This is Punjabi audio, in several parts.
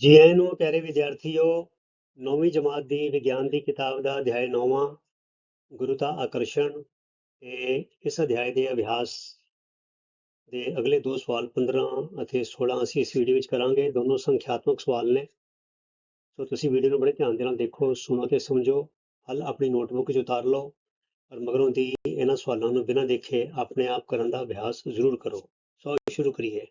ਜੀ ਆਇਆਂ ਨੂੰ ਪਿਆਰੇ ਵਿਦਿਆਰਥੀਓ, ਨੌਵੀਂ ਜਮਾਤ ਦੀ ਵਿਗਿਆਨ ਦੀ ਕਿਤਾਬ ਦਾ ਅਧਿਆਇ ਨੌਵਾਂ ਗੁਰੂਤਾ ਆਕਰਸ਼ਣ ਤੇ ਇਸ ਅਧਿਆਇ ਦੇ ਅਭਿਆਸ ਦੇ ਅਗਲੇ ਦੋ ਸਵਾਲ 15 ਅਤੇ 16 ਅਸੀਂ ਇਸ ਵੀਡੀਓ ਵਿੱਚ ਕਰਾਂਗੇ। ਦੋਨੋਂ ਸੰਖਿਆਤਮਕ ਸਵਾਲ ਨੇ। ਸੋ ਤੁਸੀਂ ਵੀਡੀਓ ਨੂੰ ਬੜੇ ਧਿਆਨ ਦੇ ਨਾਲ ਦੇਖੋ, ਸੁਣੋ ਤੇ ਸਮਝੋ। ਹੱਲ ਆਪਣੀ ਨੋਟਬੁੱਕ 'ਚ ਉਤਾਰ ਲਓ ਪਰ ਮਗਰੋਂ ਦੀ ਇਹਨਾਂ ਸਵਾਲਾਂ ਨੂੰ ਬਿਨਾਂ ਦੇਖੇ ਆਪਣੇ ਆਪ ਕਰਨ ਦਾ ਅਭਿਆਸ ਜ਼ਰੂਰ ਕਰੋ। ਸੋ ਸ਼ੁਰੂ ਕਰੀਏ।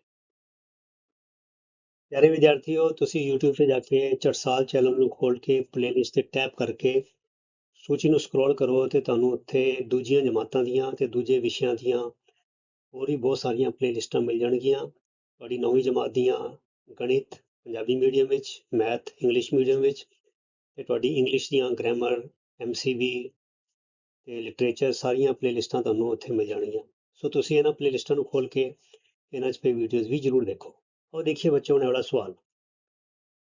ਪਿਆਰੇ ਵਿਦਿਆਰਥੀਓ, ਤੁਸੀਂ YouTube ਤੇ ਜਾ ਕੇ ਚਟਸਾਲ ਚੈਨਲ ਨੂੰ ਖੋਲ ਕੇ ਪਲੇਲਿਸਟ ਤੇ ਟੈਪ ਕਰਕੇ ਸੂਚੀ ਨੂੰ ਸਕਰੋਲ ਕਰੋ ਤੇ ਤੁਹਾਨੂੰ ਉੱਥੇ ਦੂਜੀਆਂ ਜਮਾਤਾਂ ਦੀਆਂ ਤੇ ਦੂਜੇ ਵਿਸ਼ਿਆਂ ਦੀਆਂ ਹੋਰ ਵੀ ਬਹੁਤ ਸਾਰੀਆਂ ਪਲੇਲਿਸਟਾਂ ਮਿਲ ਜਾਣਗੀਆਂ। ਤੁਹਾਡੀ ਨੌਵੀਂ ਜਮਾਤ ਦੀਆਂ ਗਣਿਤ, ਪੰਜਾਬੀ ਮੀਡੀਅਮ ਵਿੱਚ ਮੈਥ ਇੰਗਲਿਸ਼ ਮੀਡੀਅਮ ਵਿੱਚ ਤੇ ਤੁਹਾਡੀ ਇੰਗਲਿਸ਼ ਦੀਆਂ ਗ੍ਰਾਮਰ MCB ਤੇ ਲਿਟਰੇਚਰ ਸਾਰੀਆਂ ਪਲੇਲਿਸਟਾਂ ਤੁਹਾਨੂੰ ਉੱਥੇ ਮਿਲ ਜਾਣਗੀਆਂ। ਸੋ ਤੁਸੀਂ ਇਹਨਾਂ ਪਲੇਲਿਸਟਾਂ ਨੂੰ ਖੋਲ ਕੇ ਇਹਨਾਂ 'ਚ ਪਈ ਵੀਡੀਓਜ਼ ਵੀ ਜ਼ਰੂਰ ਦੇਖੋ। ਉਹ ਦੇਖੀਏ ਬੱਚਿਓ ਨੇ ਵਾਲਾ ਸਵਾਲ।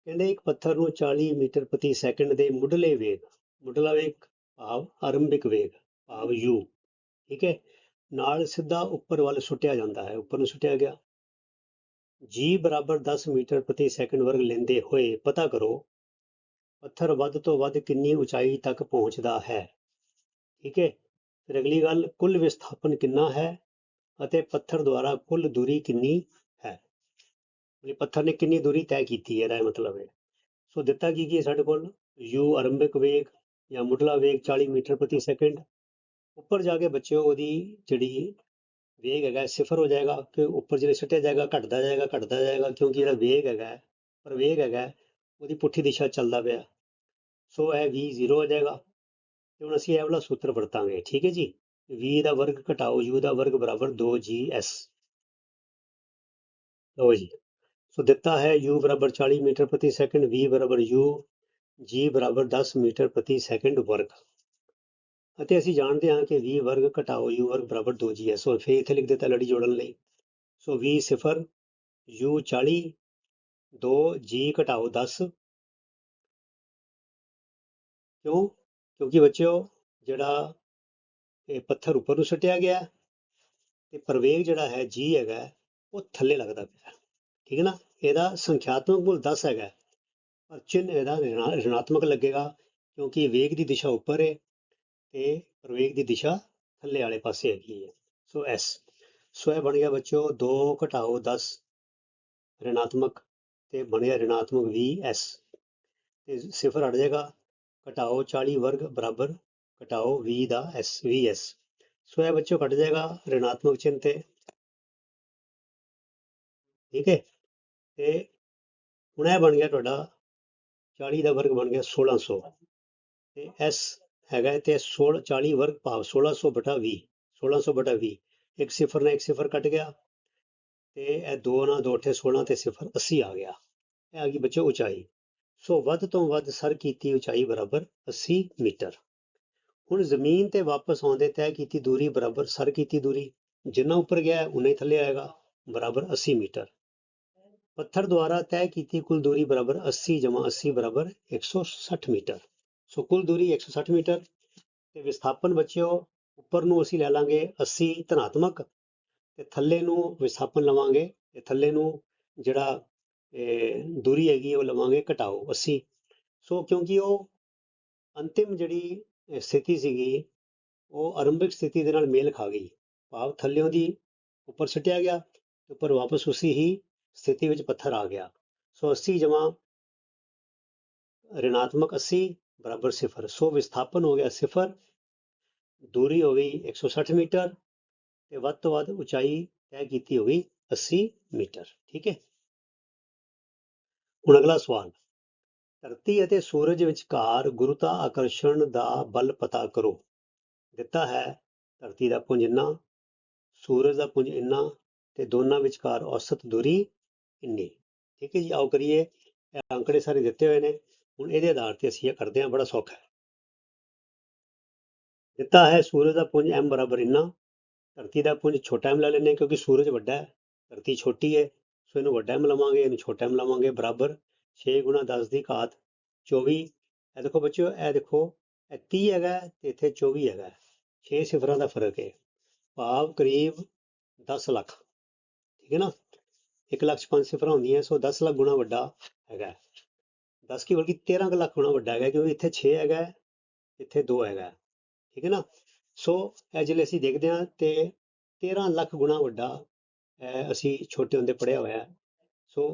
ਕਹਿੰਦੇ ਇੱਕ ਪੱਥਰ ਨੂੰ 40 ਮੀਟਰ ਪ੍ਰਤੀ ਸੈਕਿੰਡ ਦੇ ਮੁੱਢਲੇ ਵੇਗ, ਮੁੱਢਲਾ ਵੇਗ ਭਾਵ ਆਰੰਭਿਕ ਵੇਗ, ਭਾਵ u ਠੀਕ ਹੈ? ਨਾਲ ਸਿੱਧਾ ਉੱਪਰ ਵੱਲ ਸੁੱਟਿਆ ਜਾਂਦਾ ਹੈ, ਉੱਪਰ ਨੂੰ ਸੁੱਟਿਆ ਗਿਆ। G ਬਰਾਬਰ 10 ਮੀਟਰ ਪ੍ਰਤੀ ਸੈਕਿੰਡ ਵਰਗ ਲੈਂਦੇ ਹੋਏ ਪਤਾ ਕਰੋ, ਪੱਥਰ ਵੱਧ ਤੋਂ ਵੱਧ ਕਿੰਨੀ ਉਚਾਈ ਤੱਕ ਪਹੁੰਚਦਾ ਹੈ। ਠੀਕ ਹੈ? ਫਿਰ ਅਗਲੀ ਗੱਲ, ਕੁੱਲ ਵਿਸਥਾਪਨ ਕਿੰਨਾ ਹੈ ਅਤੇ ਪੱਥਰ ਦੁਆਰਾ ਕੁੱਲ ਦੂਰੀ ਕਿੰਨੀ ਹੈ ਪੱਥਰ ਨੇ ਕਿੰਨੀ ਦੂਰੀ ਤੈਅ ਕੀਤੀ ਹੈ, ਇਹਦਾ ਇਹ ਮਤਲਬ ਹੈ। ਸੋ ਦਿੱਤਾ ਕੀ ਕੀ ਹੈ ਸਾਡੇ ਕੋਲ? u ਆਰੰਭਿਕ ਵੇਗ ਜਾਂ ਮੁੱਢਲਾ ਵੇਗ 40 ਮੀਟਰ ਪ੍ਰਤੀ ਸੈਕਿੰਡ। ਉੱਪਰ ਜਾ ਕੇ ਬੱਚਿਓ ਉਹਦੀ ਜਿਹੜੀ ਵੇਗ ਹੈਗਾ, ਸਿਫਰ ਹੋ ਜਾਏਗਾ ਕਿ ਉੱਪਰ ਜਿਹੜੇ ਸੁੱਟਿਆ ਜਾਏਗਾ, ਘਟਦਾ ਜਾਏਗਾ ਘਟਦਾ ਜਾਏਗਾ, ਕਿਉਂਕਿ ਜਿਹੜਾ ਵੇਗ ਹੈਗਾ ਪਰ ਵੇਗ ਹੈਗਾ, ਉਹਦੀ ਪੁੱਠੀ ਦਿਸ਼ਾ ਚੱਲਦਾ ਪਿਆ। ਸੋ ਇਹ v 0 ਹੋ ਜਾਏਗਾ ਤੇ ਹੁਣ ਅਸੀਂ ਇਹ ਵਾਲਾ ਸੂਤਰ ਵਰਤਾਂਗੇ, ਠੀਕ ਹੈ ਜੀ? V ਦਾ ਵਰਗ ਘਟਾਓ, u ਦਾ ਵਰਗ ਬਰਾਬਰ 2gs ਲਓ ਜੀ। ਸੋ ਦਿੱਤਾ ਹੈ u ਬਰਾਬਰ 40 ਮੀਟਰ ਪ੍ਰਤੀ ਸੈਕਿੰਡ v ਬਰਾਬਰ u, g ਬਰਾਬਰ 10 ਮੀਟਰ ਪ੍ਰਤੀ ਸੈਕਿੰਡ ਵਰਗ ਅਤੇ ਅਸੀਂ ਜਾਣਦੇ ਹਾਂ ਕਿ v ਵਰਗ ਘਟਾਓ u ਵਰਗ ਬਰਾਬਰ 2g ਹੈ ਸੋ ਫੇਰ ਇੱਥੇ ਲਿਖ ਦਿੱਤਾ ਲੜੀ ਜੋੜਨ ਲਈ ਸੋ v ਸਿਫਰ u 40 2 g ਘਟਾਓ 10 ਕਿਉਂ ਕਿਉਂਕਿ ਬੱਚਿਓ ਜਿਹੜਾ ਇਹ ਪੱਥਰ ਉੱਪਰ ਨੂੰ ਸੁੱਟਿਆ ਗਿਆ ਤੇ ਪ੍ਰਵੇਗ ਜਿਹੜਾ ਹੈ g ਹੈਗਾ ਉਹ ਥੱਲੇ ਲੱਗਦਾ ਪਿਆ ਠੀਕ ਹੈ ਨਾ ਇਹਦਾ ਸੰਖਿਆਤਮਕ ਮੁੱਲ 10 ਹੈਗਾ ਪਰ ਚਿੰਨ੍ਹ ਇਹਦਾ ਰਿਣਾ- ਲੱਗੇਗਾ ਕਿਉਂਕਿ ਵੇਗ ਦੀ ਦਿਸ਼ਾ ਉੱਪਰ ਹੈ ਤੇ ਪ੍ਰਵੇਗ ਦੀ ਦਿਸ਼ਾ ਥੱਲੇ ਵਾਲੇ ਪਾਸੇ ਹੈਗੀ ਹੈ। ਸੋ ਐਸ, ਸੋ ਇਹ ਬਣ ਗਿਆ ਬੱਚਿਓ 2 ਘਟਾਓ 10 ਰਿਣਾਤਮਕ ਤੇ ਬਣਿਆ ਰਿਣਾਤਮਕ 20s ਤੇ ਸਿਫਰ ਹਟ ਜਾਏਗਾ, ਘਟਾਓ 40 ਵਰਗ ਬਰਾਬਰ ਘਟਾਓ 20 ਦਾ s 20s ਸੋ ਇਹ ਬੱਚਿਓ ਘਟ ਜਾਏਗਾ, ਰਿਣਾਤਮਕ ਚਿੰਨ੍ਹ ਤੇ। ਠੀਕ ਹੈ? ਤੇ ਹੁਣ ਇਹ ਬਣ ਗਿਆ ਤੁਹਾਡਾ 40 ਦਾ ਵਰਗ ਬਣ ਗਿਆ 1600 ਤੇ s ਹੈਗਾ ਤੇ 16 40 ਵਰਗ ਭਾਵ 1600 ਬਟਾ 20 1600 ਬਟਾ 20 ਇੱਕ ਸਿਫਰ ਨਾਲ ਇੱਕ ਸਿਫਰ ਕੱਟ ਗਿਆ ਤੇ ਇਹ 2 ਨਾਲ 2 ਅਠੇ 16 ਤੇ ਸਿਫਰ 80 ਆ ਗਿਆ। ਇਹ ਆ ਗਈ ਬੱਚੋ ਉਚਾਈ। ਸੋ ਵੱਧ ਤੋਂ ਵੱਧ ਸਰ ਕੀਤੀ ਉਚਾਈ ਬਰਾਬਰ 80 ਮੀਟਰ। ਹੁਣ ਜ਼ਮੀਨ ਤੇ ਵਾਪਸ ਆਉਂਦੇ ਤੈਅ ਕੀਤੀ ਦੂਰੀ ਬਰਾਬਰ ਸਰ ਕੀਤੀ ਦੂਰੀ। ਜਿੰਨਾ ਉੱਪਰ ਗਿਆ ਉਨਾ ਹੀ ਥੱਲੇ ਆਏਗਾ। ਬਰਾਬਰ 80 ਮੀਟਰ। ਪੱਥਰ ਦੁਆਰਾ ਤੈਅ ਕੀਤੀ ਕੁੱਲ ਦੂਰੀ ਬਰਾਬਰ 80 ਜਮਾ 80 ਬਰਾਬਰ 160 ਮੀਟਰ। ਸੋ ਕੁੱਲ ਦੂਰੀ 160 ਮੀਟਰ ਤੇ ਵਿਸਥਾਪਨ ਬੱਚਿਓ, ਉੱਪਰ ਨੂੰ ਅਸੀਂ ਲੈ ਲਾਂਗੇ 80 ਧਨਾਤਮਕ ਤੇ ਥੱਲੇ ਨੂੰ ਵਿਸਥਾਪਨ ਲਵਾਂਗੇ ਤੇ ਥੱਲੇ ਨੂੰ ਜਿਹੜਾ ਦੂਰੀ ਹੈਗੀ ਉਹ ਲਵਾਂਗੇ ਘਟਾਓ 80 ਸੋ ਕਿਉਂਕਿ ਉਹ ਅੰਤਿਮ ਜਿਹੜੀ ਸਥਿਤੀ ਸੀਗੀ, ਉਹ ਆਰੰਭਿਕ ਸਥਿਤੀ ਦੇ ਨਾਲ ਮੇਲ ਖਾ ਗਈ। ਭਾਵ ਥੱਲਿਓਂ ਦੀ ਉੱਪਰ ਸੁੱਟਿਆ ਗਿਆ ਤੇ ਉੱਪਰ ਵਾਪਸ ਉਸੇ ਹੀ ਸਥਿਤੀ ਵਿੱਚ ਪੱਥਰ ਆ ਗਿਆ ਸੋ 80 ਜਮਾ ऋणात्मक 80 ਬਰਾਬਰ ਸਿਫਰ ਸੋ ਵਿਸਥਾਪਨ ਹੋ ਗਿਆ ਸਿਫਰ ਦੂਰੀ ਹੋ ਗਈ 160 ਮੀਟਰ ਤੇ ਵੱਧ ਤੋਂ ਵੱਧ ਉਚਾਈ ਤੈਅ ਕੀਤੀ ਹੋ ਗਈ 80 ਮੀਟਰ ਠੀਕ ਹੈ ਹੁਣ ਅਗਲਾ ਸਵਾਲ ਧਰਤੀ ਅਤੇ ਸੂਰਜ ਵਿਚਕਾਰ ਗੁਰੂਤਾ ਆਕਰਸ਼ਣ ਦਾ ਬਲ ਪਤਾ ਕਰੋ ਦਿੱਤਾ ਹੈ ਧਰਤੀ ਦਾ ਪੁੰਜ ਇੰਨਾ ਸੂਰਜ ਦਾ ਪੁੰਜ ਇੰਨਾ ਤੇ ਦੋਨਾਂ ਵਿਚਕਾਰ ਔਸਤ ਦੂਰੀ ਇੰਨੀ, ਠੀਕ ਹੈ ਜੀ? ਆਓ ਕਰੀਏ, ਇਹ ਅੰਕੜੇ ਸਾਰੇ ਦਿੱਤੇ ਹੋਏ ਨੇ। ਹੁਣ ਇਹਦੇ ਆਧਾਰ ਤੇ ਅਸੀਂ ਇਹ ਕਰਦੇ ਹਾਂ, ਬੜਾ ਸੌਖਾ ਹੈ। ਦਿੱਤਾ ਹੈ, ਸੂਰਜ ਦਾ ਪੁੰਜ m ਬਰਾਬਰ ਇੰਨਾ। ਧਰਤੀ ਦਾ ਪੁੰਜ ਛੋਟਾ m ਲੈ ਲੈਂਦੇ ਹਾਂ, ਕਿਉਂਕਿ ਸੂਰਜ ਵੱਡਾ ਹੈ। ਧਰਤੀ ਛੋਟੀ ਹੈ, ਸੋ ਇਹਨੂੰ ਵੱਡਾ m ਲਵਾਂਗੇ, ਇਹਨੂੰ ਛੋਟਾ m ਲਵਾਂਗੇ, ਬਰਾਬਰ। 6 ਗੁਣਾ 10 ਦੀ ਘਾਤ 24 ਇਹ ਦੇਖੋ ਬੱਚਿਓ, ਇਹ ਦੇਖੋ, ਇਹ 30 ਹੈਗਾ ਹੈ ਤੇ ਇੱਥੇ 24 ਹੈਗਾ। ਹੈ। 6 ਸਿਫਰਾਂ ਦਾ ਫ਼ਰਕ ਹੈ। ਭਾਵ ਕਰੀਬ 10 ਲੱਖ। ਠੀਕ ਹੈ ਨਾ? 1 ਲੱਖ 'ਚ ਪੰਜ ਸਿਫਰਾਂ ਹੁੰਦੀਆਂ, ਸੋ 10 ਲੱਖ ਗੁਣਾ ਵੱਡਾ ਹੈਗਾ। ਹੈ। 10 ਕੀ ਬਲਕਿ 13 ਕੁ ਲੱਖ ਗੁਣਾ ਵੱਡਾ ਹੈਗਾ, ਕਿਉਂਕਿ ਇੱਥੇ 6 ਹੈਗਾ, ਇੱਥੇ 2 ਹੈਗਾ, ਠੀਕ ਹੈ ਨਾ? ਸੋ ਇਹ ਜਿਹੜੇ ਅਸੀਂ ਦੇਖਦੇ ਹਾਂ ਤੇ 13 ਲੱਖ ਗੁਣਾ ਵੱਡਾ ਇਹ ਅਸੀਂ ਛੋਟੇ ਹੁੰਦੇ ਪੜਿਆ ਹੋਇਆ ਸੋ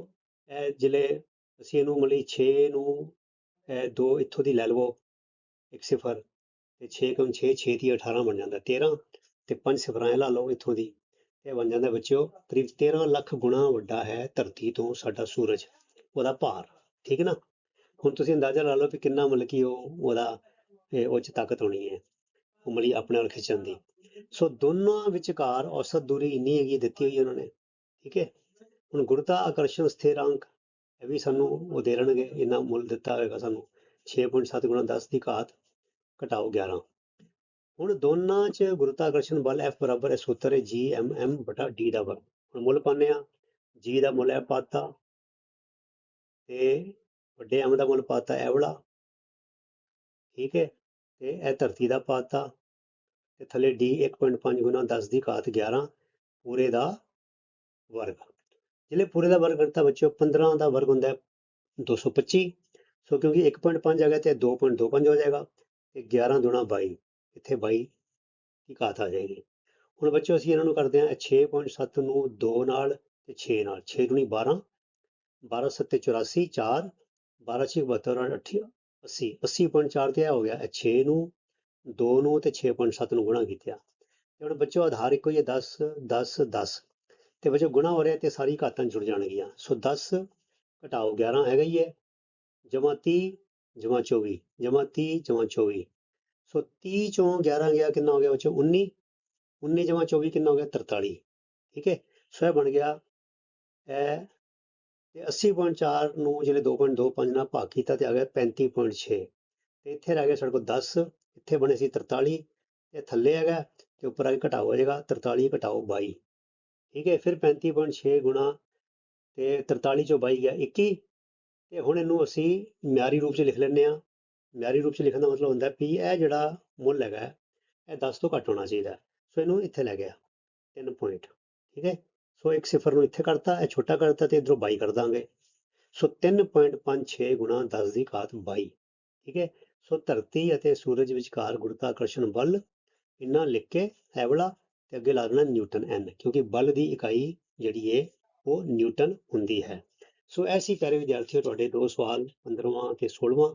ਇਹ ਜਿਹੜੇ ਅਸੀਂ ਇਹਨੂੰ ਮਤਲਬ 6 ਨੂੰ ਇਹ 2 ਇੱਥੋਂ ਦੀ ਲੈ ਲਵੋ, ਇੱਕ ਸਿਫਰ, ਤੇ 6 ਕਮ 6 6 ਦੀ 18 ਬਣ ਜਾਂਦਾ 13 ਤੇ 5 ਸਿਫਰਾਂ ਇਹ ਲਾ ਲਓ ਇੱਥੋਂ ਦੀ। ਇਹ ਬਣ ਜਾਂਦਾ ਬੱਚਿਓ ਕਰੀਬ 13 ਲੱਖ ਗੁਣਾ ਵੱਡਾ ਹੈ ਧਰਤੀ ਤੋਂ ਸਾਡਾ ਸੂਰਜ, ਉਹਦਾ ਭਾਰ, ਠੀਕ ਹੈ ਨਾ? ਹੁਣ ਤੁਸੀਂ ਅੰਦਾਜ਼ਾ ਲਾ ਲਓ ਕਿ ਕਿੰਨਾ ਮਤਲਬ ਕਿ ਉਹ, ਉਹਦਾ ਉਹ 'ਚ ਤਾਕਤ ਹੋਣੀ ਹੈ ਉਂਗਲੀ ਆਪਣੇ ਵੱਲ ਖਿੱਚਣ ਦੀ। ਸੋ ਦੋਨਾਂ ਵਿਚਕਾਰ ਔਸਤ ਦੂਰੀ ਇੰਨੀ ਹੈਗੀ ਦਿੱਤੀ ਹੋਈ ਉਹਨਾਂ ਨੇ, ਠੀਕ ਹੈ? ਹੁਣ ਗੁਰਤਾ ਆਕਰਸ਼ਣ ਸਥਿਰਾਂਕ ਇਹ ਵੀ ਸਾਨੂੰ ਉਹ ਦੇ ਰਹਿਣਗੇ ਇੰਨਾ ਮੁੱਲ ਦਿੱਤਾ ਹੋਏਗਾ ਸਾਨੂੰ 6.7 ਗੁਣਾ 10 ਦੀ ਘਾਤ ਘਟਾਓ 11 ਹੁਣ ਦੋਨਾਂ 'ਚ ਗੁਰਤਾਕਰਸ਼ਣ ਬਲ F ਬਰਾਬਰ ਹੈ, ਸੂਤਰ ਹੈ G, M M ਬਟਾ D ਦਾ ਵਰਗ। ਹੁਣ ਮੁੱਲ ਪਾਉਂਦੇ ਆ G ਦਾ ਮੁੱਲ ਹੈ ਪਾਤਾ। ਤੇ ਵੱਡੇ M ਦਾ ਮੁੱਲ ਪਾਤਾ ਇਹ ਵਾਲਾ। ਠੀਕ ਹੈ। ਤੇ ਇਹ ਧਰਤੀ ਦਾ ਪਾਤਾ। ਤੇ ਥੱਲੇ D 1.5 ਗੁਣਾ 10 ਦੀ ਘਾਤ 11 ਪੂਰੇ ਦਾ ਵਰਗ। ਜਿਹੜੇ ਪੂਰੇ ਦਾ ਵਰਗ ਕਰਤਾ ਬੱਚਿਓ 15 ਦਾ ਵਰਗ ਹੁੰਦਾ ਹੈ 225 ਸੋ ਕਿਉਂਕਿ 1.5 ਆ ਗਿਆ ਤੇ 2.25 ਹੋ ਜਾਏਗਾ। ਤੇ 11 ਗੁਣਾ 22 ਇੱਥੇ 22 ਦੀ ਘਾਤ ਆ ਜਾਏਗੀ। ਹੁਣ ਬੱਚਿਓ ਅਸੀਂ ਇਹਨਾਂ ਨੂੰ ਕਰਦੇ ਹਾਂ 6.7 ਨੂੰ 2 ਨਾਲ ਤੇ 6 ਨਾਲ 6 ਦੁਣੀ 12 12 ਸੱਤੇ 84 4 12 6 72 ਔਰ 80 80 80.4 ਤੇ ਇਹ ਹੋ ਗਿਆ, ਇਹ 6 ਨੂੰ 2 ਨੂੰ ਤੇ 6.7 ਨੂੰ ਗੁਣਾ ਕੀਤਾ। ਹੁਣ ਬੱਚਿਓ ਆਧਾਰ ਇੱਕੋ ਹੀ ਹੈ 10 10 10 ਤੇ ਬੱਚਿਓ ਗੁਣਾ ਹੋ ਰਿਹਾ ਤੇ ਸਾਰੀ ਘਾਤਾਂ ਜੁੜ ਜਾਣਗੀਆਂ। ਸੋ 10 ਘਟਾਓ 11 ਹੈਗਾ ਹੀ ਹੈ ਜਮਾ 30 ਜਮਾ 24 ਜਮਾ 30 ਜਮਾ 24 ਸੋ 30 ਚੋਂ 11 ਗਿਆ ਕਿੰਨਾ ਹੋ ਗਿਆ ਬੱਚੋ 19 19 ਜਮਾ 24 ਕਿੰਨਾ ਹੋ ਗਿਆ? 43 ਠੀਕ ਹੈ? ਸੋ ਇਹ ਬਣ ਗਿਆ ਇਹ ਤੇ 80.4 ਨੂੰ ਜਿਹੜੇ 2.25 ਨਾਲ ਭਾਗ ਕੀਤਾ ਤੇ ਆ ਗਿਆ 35.6 ਤੇ ਇੱਥੇ ਰਹਿ ਗਿਆ ਸਾਡੇ ਕੋਲ 10 ਇੱਥੇ ਬਣੇ ਸੀ 43 ਇਹ ਥੱਲੇ ਹੈਗਾ ਤੇ ਉੱਪਰ ਆ ਕੇ ਘਟਾਓ ਹੋ ਜਾਏਗਾ। 43 ਘਟਾਓ 22 ਠੀਕ ਹੈ? ਫਿਰ 35.6 ਗੁਣਾ ਤੇ 43 ਚੋਂ 22 ਗਿਆ 21 ਤੇ ਹੁਣ ਇਹਨੂੰ ਅਸੀਂ ਮਿਆਰੀ ਰੂਪ 'ਚ ਲਿਖ ਲੈਂਦੇ ਆ ਮਿਆਰੀ ਰੂਪ 'ਚ ਲਿਖਣ ਦਾ ਮਤਲਬ ਹੁੰਦਾ ਵੀ ਇਹ ਜਿਹੜਾ ਮੁੱਲ ਹੈਗਾ ਇਹ 10 ਤੋਂ ਘੱਟ ਹੋਣਾ ਚਾਹੀਦਾ ਸੋ ਇਹਨੂੰ ਇੱਥੇ ਲੈ ਗਿਆ 3 ਪੁਆਇੰਟ ਠੀਕ ਹੈ? ਸੋ ਇੱਕ ਸਿਫਰ ਨੂੰ ਇੱਥੇ ਕਰਤਾ ਇਹ ਛੋਟਾ ਕਰਤਾ ਤੇ ਇਧਰੋਂ 22 ਕਰ ਦਾਂਗੇ। ਸੋ 3.56 ਗੁਣਾ 10 ਦੀ ਘਾਤ 22 ਠੀਕ ਹੈ? ਸੋ ਧਰਤੀ ਅਤੇ ਸੂਰਜ ਵਿਚਕਾਰ ਗੁਰਤਾਕਰਸ਼ਣ ਬਲ ਇੰਨਾ ਲਿਖ ਕੇ ਐਵਲਾ ਵਾਲਾ ਤੇ ਅੱਗੇ ਲਾ ਦੇਣਾ ਨਿਊਟਨ ਐਨ ਕਿਉਂਕਿ ਬਲ ਦੀ ਇਕਾਈ ਜਿਹੜੀ ਹੈ ਉਹ ਨਿਊਟਨ ਹੁੰਦੀ ਹੈ। ਸੋ ਐਸੀ ਪਿਆਰੇ ਵਿਦਿਆਰਥੀਓ, ਤੁਹਾਡੇ ਦੋ ਸਵਾਲ 15ਵਾਂ ਤੇ 16ਵਾਂ